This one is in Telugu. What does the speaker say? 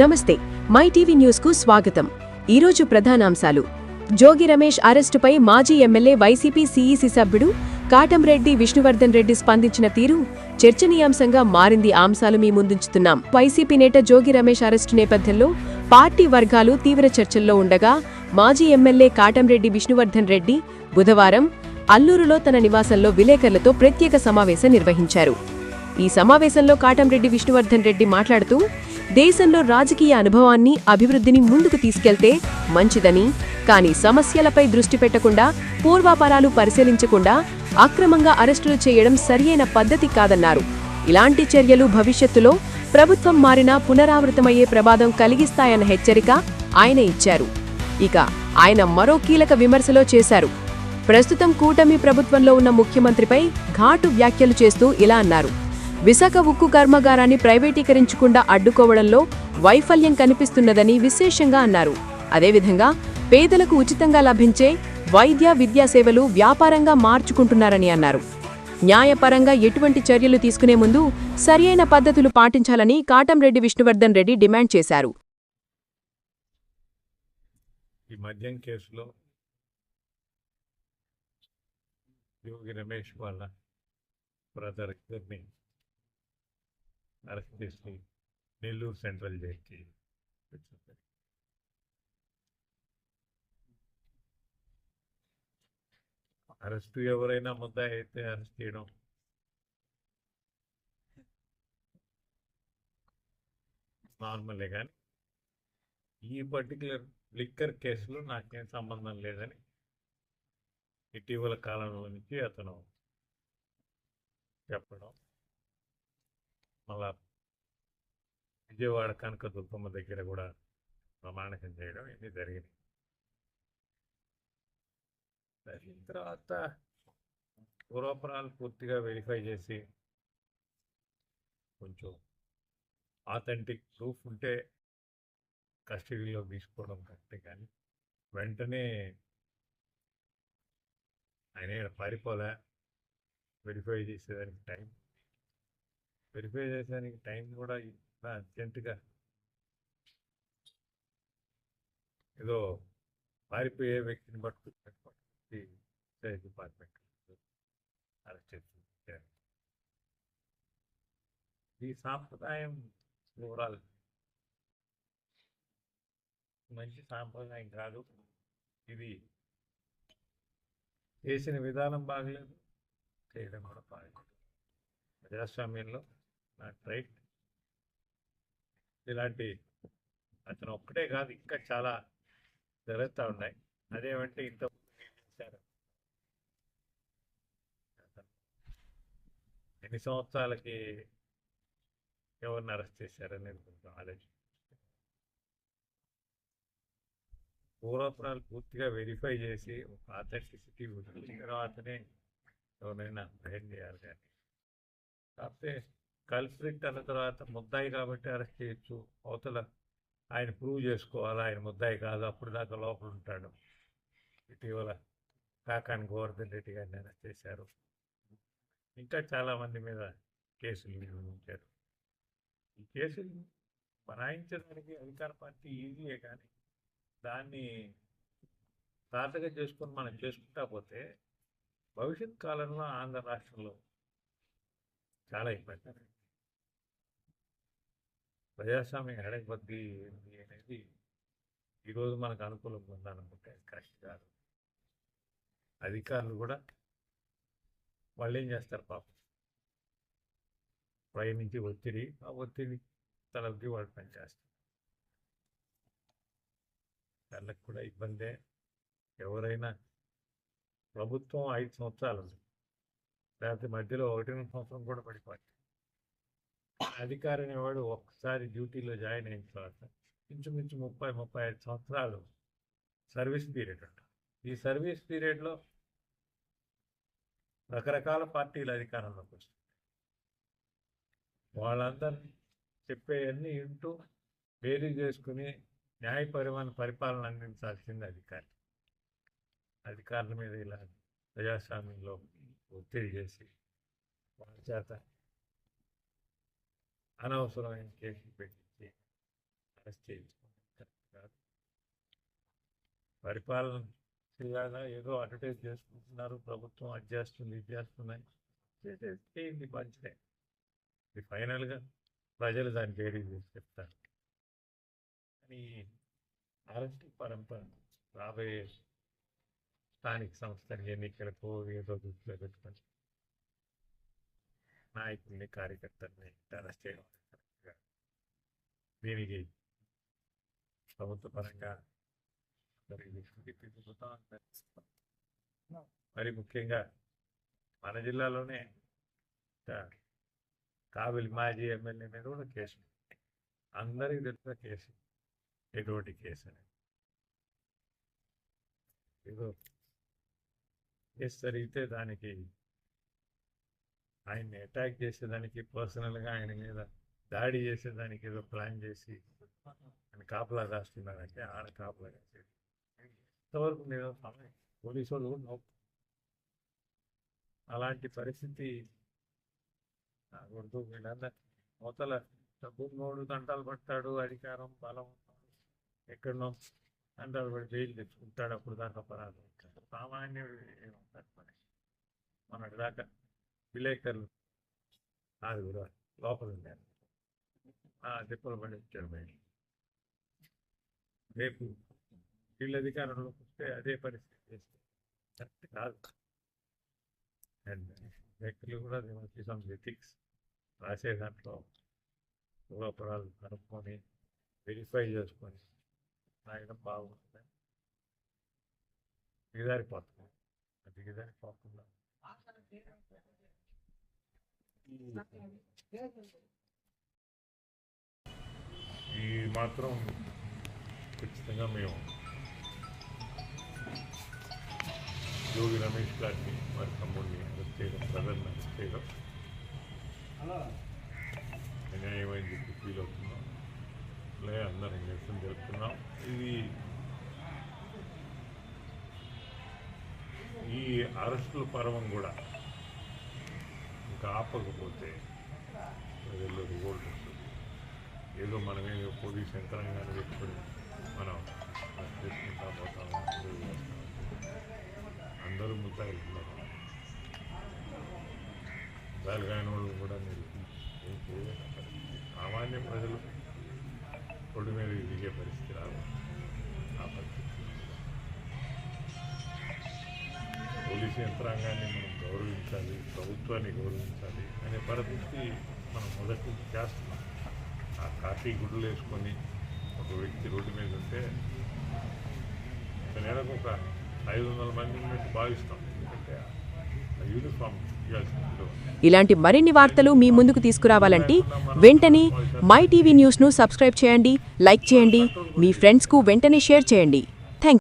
నమస్తే మై టీవీ న్యూస్కు స్వాగతం. ఈరోజు ప్రధానాంశాలు. జోగి రమేష్ అరెస్టుపై మాజీ ఎమ్మెల్యే వైసీపీ సీఈసీ సభ్యుడు కాటంరెడ్డి విష్ణువర్ధన్ రెడ్డి స్పందించిన తీరు చర్చనీయాంశంగా మారింది అంశాలు మీ ముందుంచుతున్నాం. వైసీపీ నేత జోగి రమేష్ అరెస్టు నేపథ్యంలో పార్టీ వర్గాలు తీవ్ర చర్చల్లో ఉండగా మాజీ ఎమ్మెల్యే కాటంరెడ్డి విష్ణువర్ధన్ రెడ్డి బుధవారం అల్లూరులో తన నివాసంలో విలేకరులతో ప్రత్యేక సమావేశం నిర్వహించారు. ఈ సమావేశంలో కాటంరెడ్డి విష్ణువర్ధన్ రెడ్డి మాట్లాడుతూ దేశంలో రాజకీయ అనుభవాన్ని అభివృద్ధిని ముందుకు తీసుకెళ్తే మంచిదని కానీ సమస్యలపై దృష్టి పెట్టకుండా పూర్వాపరాలు పరిశీలించకుండా అక్రమంగా అరెస్టులు చేయడం సరియైన పద్ధతి కాదన్నారు. ఇలాంటి చర్యలు భవిష్యత్తులో ప్రభుత్వం మారినా పునరావృతమయ్యే ప్రమాదం కలిగిస్తాయన్న హెచ్చరిక ఆయన ఇచ్చారు. ఇక ఆయన మరో కీలక విమర్శలో చేశారు. ప్రస్తుతం కూటమి ప్రభుత్వంలో ఉన్న ముఖ్యమంత్రిపై ఘాటు వ్యాఖ్యలు చేస్తూ ఇలా అన్నారు. విశాఖ ఉక్కు కర్మాగారాన్ని ప్రైవేటీకరించకుండా అడ్డుకోవడంలో వైఫల్యం కనిపిస్తున్నదని విశేషంగా అన్నారు. అదేవిధంగా పేదలకు ఉచితంగా లభించే వైద్య విద్యా సేవలు వ్యాపారంగా మార్చుకుంటున్నారని అన్నారు. న్యాయపరంగా ఎటువంటి చర్యలు తీసుకునే ముందు సరియైన పద్ధతులు పాటించాలని కాటంరెడ్డి విష్ణువర్ధన్ రెడ్డి డిమాండ్ చేశారు. ఈ మద్యం కేసులో యోగి రమేష్ వాళ్ళ బ్రదర్ ఇద్దరిని అరెస్ట్ చేసి నెల్లూరు సెంట్రల్ జైలుకి పెట్టారు. అరెస్టు ఎవరైనా ముద్దా అయితే అరెస్ట్ చేయడం నార్మలే కానీ ఈ పర్టికులర్ లిక్కర్ కేసులో నాకేం సంబంధం లేదని ఇటీవల కాలంలో నుంచి అతను చెప్పడం మళ్ళా విజయవాడ కనుక దుర్గమ్మ దగ్గర కూడా ప్రమాణకం చేయడం ఇవన్నీ జరిగినాయి. జరిగిన తర్వాత పూర్వపురాలు పూర్తిగా వెరిఫై చేసి కొంచెం ఆథెంటిక్ ప్రూఫ్ ఉంటే కస్టడీలో తీసుకోవడం కరెక్టే కానీ వెంటనే ఆయన పారిపోలే వెరిఫై చేసేదానికి టైం వెరిఫై చేసేదానికి టైం కూడా ఇంత అర్జెంటుగా ఏదో పారిపోయే వ్యక్తిని పట్టుకుని డిపార్ట్మెంట్ అరెస్ట్ చేస్తుంది ఈ సాంప్రదాయం ఓవరాల్ మంచి సాంప్రదాయం కాదు. ఇది చేసిన విధానం బాగలేదు చేయడం కూడా బాగలేదు. ప్రజాస్వామ్యంలో నాట్ రైట్ ఇలాంటి అతను ఒక్కటే కాదు ఇంకా చాలా జరుగుతూ ఉన్నాయి. అదేమంటే ఇంత చేశారు. ఎన్ని సంవత్సరాలకి ఎవరిని అరెస్ట్ చేశారని కొంచెం ఆలోచన పూర్వపురాలు పూర్తిగా వెరిఫై చేసి ఒక ఆథెంటిసిటీ వచ్చిన తర్వాతనే ఎవరైనా అప్రహెండ్ చేయాలి కానీ. కాకపోతే కల్ప్రిట్ అన్న తర్వాత ముద్దాయి కాబట్టి అరెస్ట్ చేయొచ్చు. అవతల ఆయన ప్రూవ్ చేసుకోవాలి? ఆయన ముద్దాయి కాదు. అప్పుడు దాకా లోపల ఉంటాడు. ఇటీవల కాకాని గోవర్ధన్ రెడ్డి గారిని అరెస్ట్ చేశారు. ఇంకా చాలామంది మీద కేసులు నిర్వహించారు ఈ కేసులు బనాయించడానికి అధికార పార్టీ ఈజీయే కానీ దాన్ని తాతగా చేసుకొని మనం చేసుకుంటా పోతే భవిష్యత్ కాలంలో ఆంధ్ర రాష్ట్రంలో చాలా ఇబ్బంది. ప్రజాస్వామ్యం ఎడగబద్ది ఏంటి అనేది ఈరోజు మనకు అనుకూలంగా ఉందనుకుంటే కరెక్ట్ కాదు అధికారులు కూడా వాళ్ళు ఏం చేస్తారు పాపం? ప్రయాణించి ఒత్తిడి ఆ ఒత్తిడి తలకి వాళ్ళు పనిచేస్తారు వాళ్ళకి కూడా ఇబ్బందే. ఎవరైనా ప్రభుత్వం ఐదు సంవత్సరాలు లేకపోతే మధ్యలో ఒకటిన్నర సంవత్సరం కూడా పడిపోతుంది అధికారి అనేవాడు ఒక్కసారి డ్యూటీలో జాయిన్ అయిన తర్వాత ఇంచుమించు ముప్పై ముప్పై ఐదు సంవత్సరాలు సర్వీస్ పీరియడ్ ఉంటుంది ఈ సర్వీస్ పీరియడ్లో రకరకాల పార్టీలు అధికారంలోకి వస్తుంది. వాళ్ళందరినీ చెప్పేవన్నీ వింటూ బేరీ చేసుకుని న్యాయపరమైన పరిపాలన అందించాల్సింది అధికారి. అధికారుల మీద ఇలా ప్రజాస్వామ్యంలో ఒత్తిడి చేసి వాళ్ళ చేత అనవసరమైన కేసులు పెట్టించి అరెస్ట్ చేయించుకోవడం కరెక్ట్ కాదు పరిపాలన చేయాలా ఏదో అడ్వర్టైజ్ చేసుకుంటున్నారు ప్రభుత్వం అది చేస్తుంది ఇది చేస్తున్నాయి చేయండి మంచిదే ఇది ఫైనల్గా ప్రజలు దాన్ని వేడి చేసి చెప్తారు కానీ అరెస్ట్ పరంపర రాబోయే స్థానిక సంస్థల ఎన్నికలకు ఏదో దృష్టిలో పెట్టుకొని నాయకుల్ని కార్యకర్తల్ని అరెస్ట్ చేయడం కరెక్ట్గా దీనికి ప్రభుత్వ పరంగా మరి ముఖ్యంగా మన జిల్లాలోనే ఇంకా మాజీ ఎమ్మెల్యే మీద కూడా కేసు అందరికీ తెలిసిన కేసు. ఎటువంటి కేసు అని ఏదో కేసు జరిగితే దానికి ఆయన్ని అటాక్ చేసేదానికి పర్సనల్గా ఆయన మీద దాడి చేసేదానికి ఏదో ప్లాన్ చేసి ఆయన కాపలా రాస్తున్నారంటే ఆడ కాపలా కాసేది ఇంతవరకు నేను పోలీసు వాళ్ళు కూడా అలాంటి పరిస్థితి నాకొద్దు వీళ్ళందరూ అవతల డబ్బు మూడు దంటాలు పడతాడు అధికారం బలం ఎక్కడనో దంటాలు పడి జైలు తెచ్చుకుంటాడు అప్పుడు దాకా అపరాధం సామాన్యుడు ఏమంటాడు మరి? మొన్నటి దాకా విలేకరులు. నాలుగురు కూడా లోపల ఉన్నారు ఆ తిప్పలు పడి వచ్చారు బయట. రేపు వీళ్ళ అధికారంలోకి వస్తే అదే పరిస్థితి చేస్తే. కరెక్ట్ కాదు. అండ్ వ్యక్తులు కూడా సమ్ ఎథిక్స్ రాసే దాంట్లో పూర్వపురాలు కనుక్కొని వెరిఫై చేసుకొని రాయడం బాగుంటుంది. దిగదారిపోతుంది దిగదారిపోకుండా ఈ మాత్రం ఖచ్చితంగా మేము యోగి రమేష్ గారిని వారి తమ్ముడిని అరెస్ట్ చేయడం బ్రదర్ని అరెస్ట్ చేయడం అన్యాయమని చెప్పి ఫీల్ అవుతున్నాం. అలాగే అందరం నిరసన జరుపుతున్నాం ఇది ఈ అరెస్టుల పర్వం కూడా కాపకపోతే ఆపకపోతే ప్రజల్లో వస్తుంది ఏదో మనమే పోలీస్ యంత్రాంగాన్ని పెట్టుకొని మనం చేసుకుంటా పోతాం అందరూ ముద్దాయిలు ఉన్నారు. ముద్దాయిలు కాని వాళ్ళు కూడా మీరు ఏం చేయలేదు సామాన్య ప్రజలు ఒడి మీద దిగే పరిస్థితి రాదు. ఆ పరిస్థితి పోలీసు యంత్రాంగాన్ని గౌరవించాలి ప్రభుత్వాన్ని గౌరవించాలి అనే పరిస్థితి మనం మొదటి నుంచి చేస్తున్నాం. ఆ కాఫీ గుడ్లు వేసుకొని ఒక వ్యక్తి రోడ్డు మీద ఉంటే ఒక నెలకు ఒక ఐదు వందల మంది ఉన్నట్టు భావిస్తాం. ఎందుకంటే యూనిఫామ్. ఇలాంటి మరిన్ని వార్తలు మీ ముందుకు తీసుకురావాలంటే వెంటనే మై టీవీ న్యూస్ను సబ్స్క్రైబ్ చేయండి లైక్ చేయండి మీ ఫ్రెండ్స్కు వెంటనే షేర్ చేయండి.